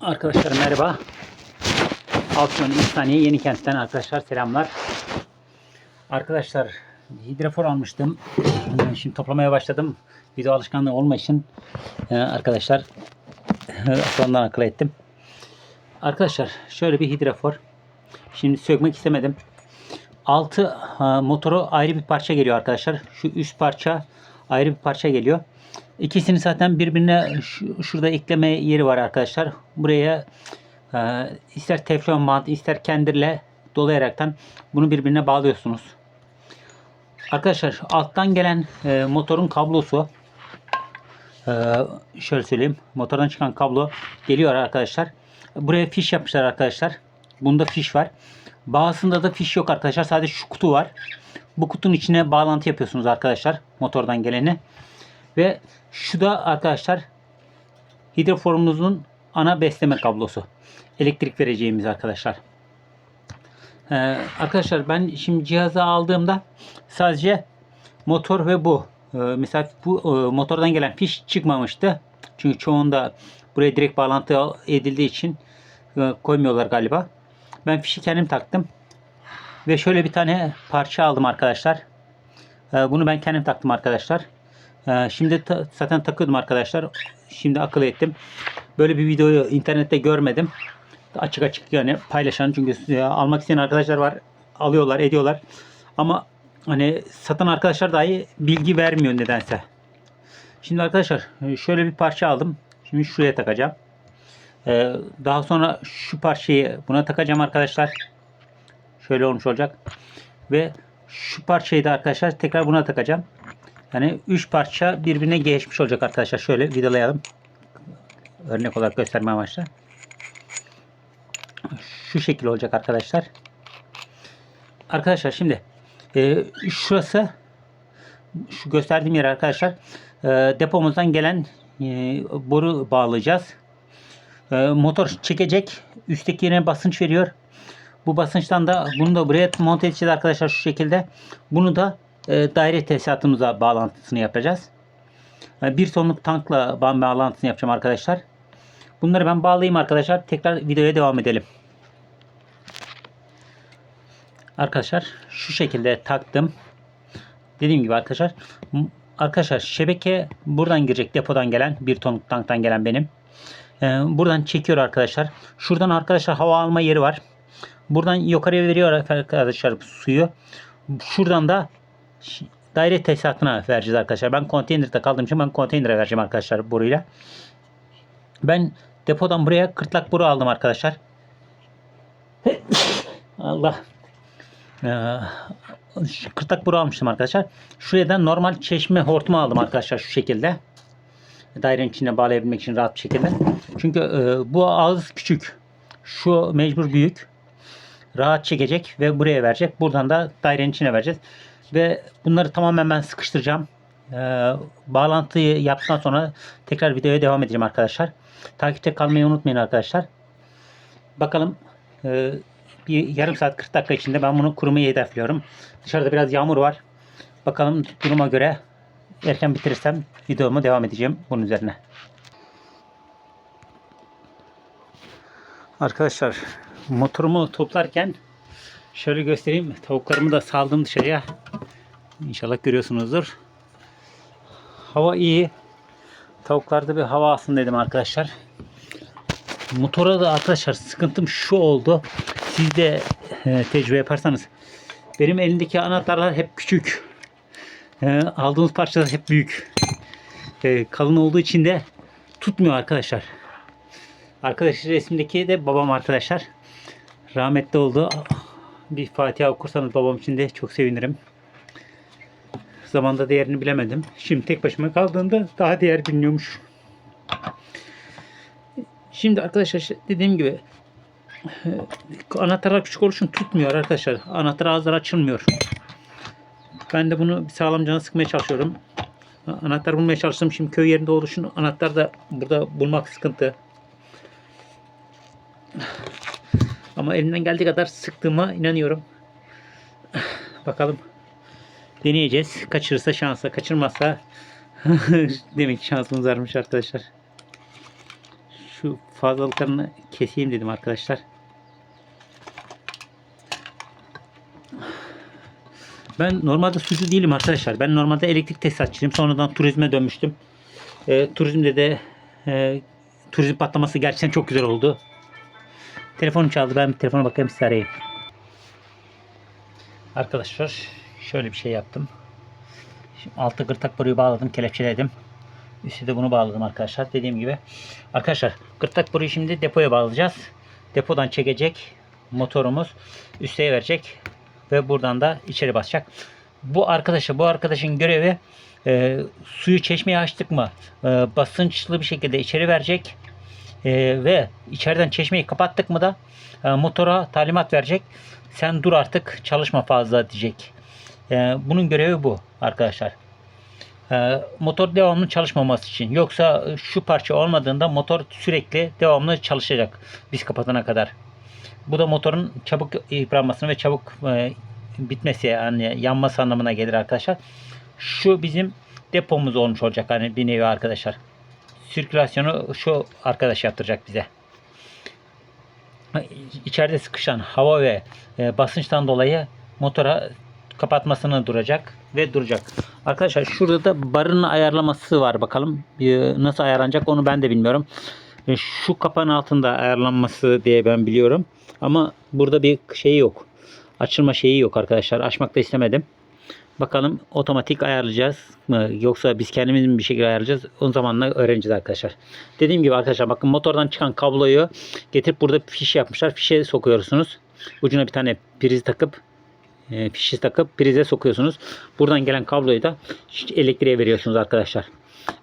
Arkadaşlar merhaba. Afyon İhsaniye Yeni Kent'ten arkadaşlar selamlar. Arkadaşlar hidrofor almıştım. Şimdi toplamaya başladım. Video alışkanlığı olmasın. Ee, arkadaşlar aklımdan akıl ettim. Arkadaşlar şöyle bir hidrofor. Şimdi sökmek istemedim. Altı ha, motoru ayrı bir parça geliyor arkadaşlar. Şu üst parça ayrı bir parça geliyor. İkisini zaten birbirine şu- şurada ekleme yeri var arkadaşlar. Buraya e, ister teflon bant ister kendirle dolayaraktan bunu birbirine bağlıyorsunuz. Arkadaşlar alttan gelen e, motorun kablosu e, şöyle söyleyeyim. Motordan çıkan kablo geliyor arkadaşlar. Buraya fiş yapmışlar arkadaşlar. Bunda fiş var. Bazısında da fiş yok arkadaşlar. Sadece şu kutu var. Bu kutunun içine bağlantı yapıyorsunuz arkadaşlar. Motordan geleni. Ve şu da arkadaşlar hidroforumuzun ana besleme kablosu. Elektrik vereceğimiz arkadaşlar. Ee, arkadaşlar ben şimdi cihazı aldığımda sadece motor ve bu. Ee, mesela bu e, motordan gelen fiş çıkmamıştı. Çünkü çoğunda buraya direkt bağlantı edildiği için e, koymuyorlar galiba. Ben fişi kendim taktım. Ve şöyle bir tane parça aldım arkadaşlar. Ee, bunu ben kendim taktım arkadaşlar. Ee, şimdi ta- zaten takıyordum arkadaşlar. Şimdi akıl ettim. Böyle bir videoyu internette görmedim. Açık açık yani paylaşan çünkü almak isteyen arkadaşlar var. Alıyorlar, ediyorlar. Ama hani satan arkadaşlar dahi bilgi vermiyor nedense. Şimdi arkadaşlar e, şöyle bir parça aldım. Şimdi şuraya takacağım. Ee, daha sonra şu parçayı buna takacağım arkadaşlar. Şöyle olmuş olacak. Ve şu parçayı da arkadaşlar tekrar buna takacağım. Yani 3 parça birbirine geçmiş olacak arkadaşlar. Şöyle vidalayalım. Örnek olarak gösterme amaçlı. Şu şekil olacak arkadaşlar. Arkadaşlar şimdi e, şurası şu gösterdiğim yer arkadaşlar e, depomuzdan gelen e, boru bağlayacağız. E, motor çekecek. Üstteki yerine basınç veriyor. Bu basınçtan da bunu da buraya monte edeceğiz arkadaşlar şu şekilde. Bunu da daire tesisatımıza bağlantısını yapacağız. E, bir tonluk tankla bağlantısını yapacağım arkadaşlar. Bunları ben bağlayayım arkadaşlar. Tekrar videoya devam edelim. Arkadaşlar şu şekilde taktım. Dediğim gibi arkadaşlar arkadaşlar şebeke buradan girecek depodan gelen bir tonluk tanktan gelen benim. E, buradan çekiyor arkadaşlar. Şuradan arkadaşlar hava alma yeri var. Buradan yukarıya veriyor arkadaşlar suyu. Şuradan da daire tesisatına vereceğiz arkadaşlar. Ben konteynerde kaldığım için ben konteynere vereceğim arkadaşlar boruyla. Ben depodan buraya kırtlak boru aldım arkadaşlar. Allah. Ee, kırtlak boru almıştım arkadaşlar. Şuraya da normal çeşme hortumu aldım arkadaşlar şu şekilde. Dairenin içine bağlayabilmek için rahat bir şekilde. Çünkü e, bu ağız küçük. Şu mecbur büyük rahat çekecek ve buraya verecek. Buradan da dairenin içine vereceğiz. Ve bunları tamamen ben sıkıştıracağım. Ee, bağlantıyı yaptıktan sonra tekrar videoya devam edeceğim arkadaşlar. Takipte kalmayı unutmayın arkadaşlar. Bakalım e, bir yarım saat 40 dakika içinde ben bunu kurumayı hedefliyorum. Dışarıda biraz yağmur var. Bakalım duruma göre erken bitirirsem videomu devam edeceğim bunun üzerine. Arkadaşlar motorumu toplarken şöyle göstereyim. Tavuklarımı da saldım dışarıya. İnşallah görüyorsunuzdur. Hava iyi. Tavuklarda bir hava alsın dedim arkadaşlar. Motora da arkadaşlar sıkıntım şu oldu. Siz de e, tecrübe yaparsanız. Benim elimdeki anahtarlar hep küçük. E, aldığımız parçalar hep büyük. E, kalın olduğu için de tutmuyor arkadaşlar. Arkadaşlar resimdeki de babam arkadaşlar. Rahmetli oldu. Bir Fatiha okursanız babam için de çok sevinirim. Zamanda değerini bilemedim. Şimdi tek başıma kaldığında daha değer biliniyormuş. Şimdi arkadaşlar dediğim gibi e, anahtarlar küçük olduğu için tutmuyor arkadaşlar. Anahtar ağızları açılmıyor. Ben de bunu bir sağlam cana sıkmaya çalışıyorum. Anahtar bulmaya çalıştım. Şimdi köy yerinde olduğu için anahtar da burada bulmak sıkıntı. Ama elimden geldiği kadar sıktığıma inanıyorum. Bakalım. Deneyeceğiz. Kaçırırsa şansa, kaçırmazsa demek ki şansımız varmış arkadaşlar. şu fazlalıklarını keseyim dedim arkadaşlar. Ben normalde sucu değilim arkadaşlar. Ben normalde elektrik tesisatçıyım. Sonradan turizme dönmüştüm. E, turizmde de e, turizm patlaması gerçekten çok güzel oldu. Telefonum çaldı. Ben telefona bakayım size arayayım. Arkadaşlar şöyle bir şey yaptım. Şimdi altta gırtlak boruyu bağladım, kelepçeledim. Üstü de bunu bağladım arkadaşlar. Dediğim gibi. Arkadaşlar gırtlak boruyu şimdi depoya bağlayacağız. Depodan çekecek motorumuz üsteye verecek ve buradan da içeri basacak. Bu arkadaşa bu arkadaşın görevi e, suyu çeşmeye açtık mı e, basınçlı bir şekilde içeri verecek e, ve içeriden çeşmeyi kapattık mı da e, motora talimat verecek. Sen dur artık çalışma fazla diyecek. E, bunun görevi bu arkadaşlar. E, motor devamlı çalışmaması için. Yoksa şu parça olmadığında motor sürekli devamlı çalışacak biz kapatana kadar. Bu da motorun çabuk yıpranmasını ve çabuk e, bitmesi yani yanması anlamına gelir arkadaşlar. Şu bizim depomuz olmuş olacak hani bir nevi arkadaşlar. Sirkülasyonu şu arkadaş yaptıracak bize. İçeride sıkışan hava ve e, basınçtan dolayı motora kapatmasını duracak ve duracak. Arkadaşlar şurada da barın ayarlaması var bakalım. Nasıl ayarlanacak onu ben de bilmiyorum. E, şu kapağın altında ayarlanması diye ben biliyorum. Ama burada bir şey yok. Açılma şeyi yok arkadaşlar. Açmak da istemedim. Bakalım otomatik ayarlayacağız mı yoksa biz kendimiz mi bir şekilde ayarlayacağız? O zamanla öğreneceğiz arkadaşlar. Dediğim gibi arkadaşlar bakın motordan çıkan kabloyu getirip burada fiş yapmışlar. Fişe sokuyorsunuz. Ucuna bir tane priz takıp fişi takıp prize sokuyorsunuz. Buradan gelen kabloyu da elektriğe veriyorsunuz arkadaşlar.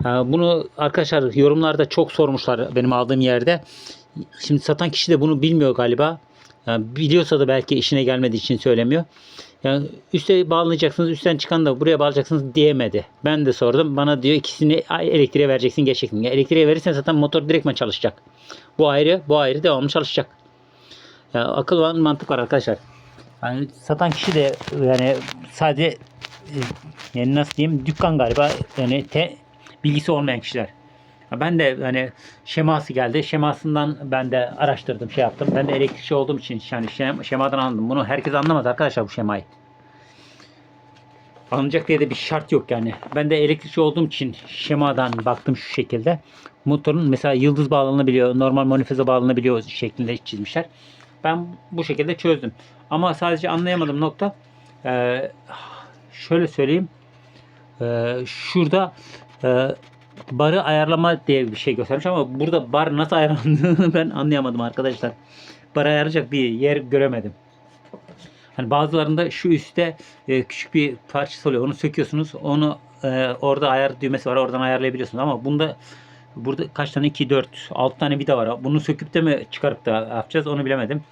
E, Bunu arkadaşlar yorumlarda çok sormuşlar benim aldığım yerde. Şimdi satan kişi de bunu bilmiyor galiba. Yani biliyorsa da belki işine gelmediği için söylemiyor. Yani üste bağlayacaksınız, üstten çıkan da buraya bağlayacaksınız diyemedi. Ben de sordum. Bana diyor ikisini elektriğe vereceksin gerçekten. Yani elektriğe verirsen zaten motor direktmen çalışacak. Bu ayrı, bu ayrı devamlı çalışacak. Yani akıl var, mantık var arkadaşlar. Yani satan kişi de yani sadece e, yani nasıl diyeyim dükkan galiba yani te, bilgisi olmayan kişiler. Ben de hani şeması geldi. Şemasından ben de araştırdım, şey yaptım. Ben de elektrikçi olduğum için yani şem- şemadan anladım. Bunu herkes anlamaz arkadaşlar bu şemayı. Alınacak diye de bir şart yok yani. Ben de elektrikçi olduğum için şemadan baktım şu şekilde. Motorun mesela yıldız bağlanabiliyor, normal monofeze bağlanabiliyor şeklinde çizmişler. Ben bu şekilde çözdüm. Ama sadece anlayamadığım nokta eee, şöyle söyleyeyim. Eee, şurada eee, barı ayarlama diye bir şey göstermiş ama burada bar nasıl ayarlandığını ben anlayamadım arkadaşlar. Bar ayarlayacak bir yer göremedim. Hani bazılarında şu üstte e, küçük bir parçası oluyor. Onu söküyorsunuz. Onu e, orada ayar düğmesi var. Oradan ayarlayabiliyorsunuz. Ama bunda burada kaç tane? 2, 4, 6 tane vida var. Bunu söküp de mi çıkarıp da yapacağız onu bilemedim.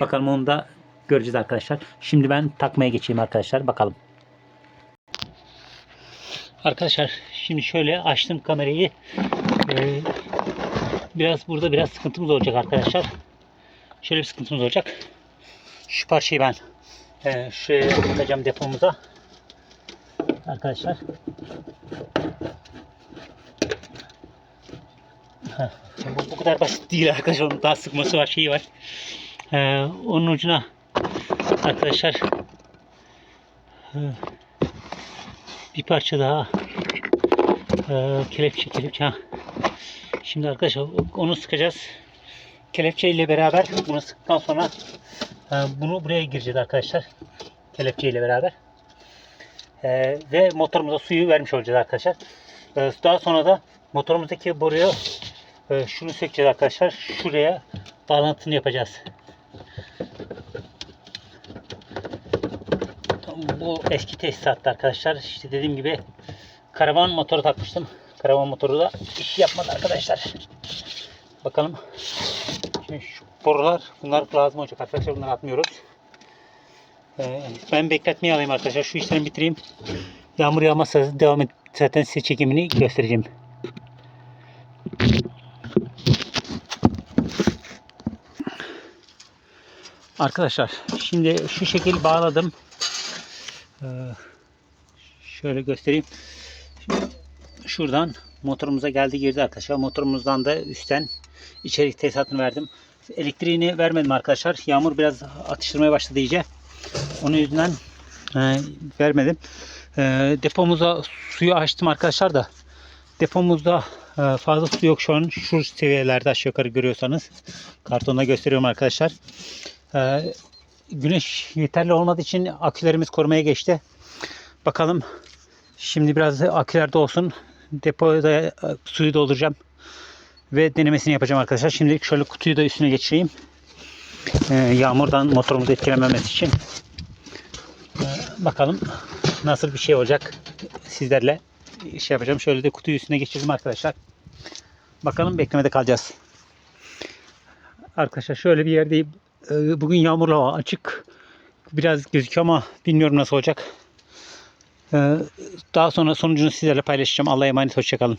Bakalım onu da göreceğiz arkadaşlar. Şimdi ben takmaya geçeyim arkadaşlar. Bakalım. Arkadaşlar şimdi şöyle açtım kamerayı. Ee, biraz burada biraz sıkıntımız olacak arkadaşlar. Şöyle bir sıkıntımız olacak. Şu parçayı ben e, şuraya takacağım depomuza. Arkadaşlar. Bu, bu kadar basit değil arkadaşlar. Onun daha sıkması var, şeyi var. Ee, onun ucuna arkadaşlar e, bir parça daha e, kelepçe kelepçe ha. Şimdi arkadaşlar onu sıkacağız. Kelepçe ile beraber bunu sıktıktan sonra e, bunu buraya gireceğiz arkadaşlar. Kelepçe ile beraber. Ve motorumuza suyu vermiş olacağız arkadaşlar. Daha sonra da motorumuzdaki boruyu e, şunu sökeceğiz arkadaşlar. Şuraya bağlantısını yapacağız. Bu eski tesisattı arkadaşlar. İşte dediğim gibi karavan motoru takmıştım. Karavan motoru da iş yapmadı arkadaşlar. Bakalım. Şimdi şu borular bunlar lazım olacak arkadaşlar. Bunları atmıyoruz. Ee, ben bekletmeye alayım arkadaşlar. Şu işlerimi bitireyim. Yağmur yağmazsa devam et. Zaten size çekimini göstereceğim. Arkadaşlar şimdi şu şekil bağladım. Ee, şöyle göstereyim. Şuradan motorumuza geldi girdi arkadaşlar. Motorumuzdan da üstten içerik tesisatını verdim. Elektriğini vermedim arkadaşlar. Yağmur biraz atıştırmaya başladı iyice. Onun yüzünden e, vermedim. E, depomuza suyu açtım arkadaşlar da depomuzda e, fazla su yok şu an. Şu seviyelerde aşağı yukarı görüyorsanız. Kartonda gösteriyorum arkadaşlar. E, güneş yeterli olmadığı için akülerimiz korumaya geçti. Bakalım şimdi biraz akülerde olsun. Depoda e, suyu dolduracağım. Ve denemesini yapacağım arkadaşlar. Şimdilik şöyle kutuyu da üstüne geçireyim. E, yağmurdan motorumuzu etkilememesi için. E, bakalım nasıl bir şey olacak sizlerle şey yapacağım. Şöyle de kutuyu üstüne geçirdim arkadaşlar. Bakalım beklemede kalacağız. Arkadaşlar şöyle bir yerdeyim. Ee, Bugün yağmurlu hava açık. Biraz gözüküyor ama bilmiyorum nasıl olacak. Ee, Daha sonra sonucunu sizlerle paylaşacağım. Allah'a emanet hoşçakalın.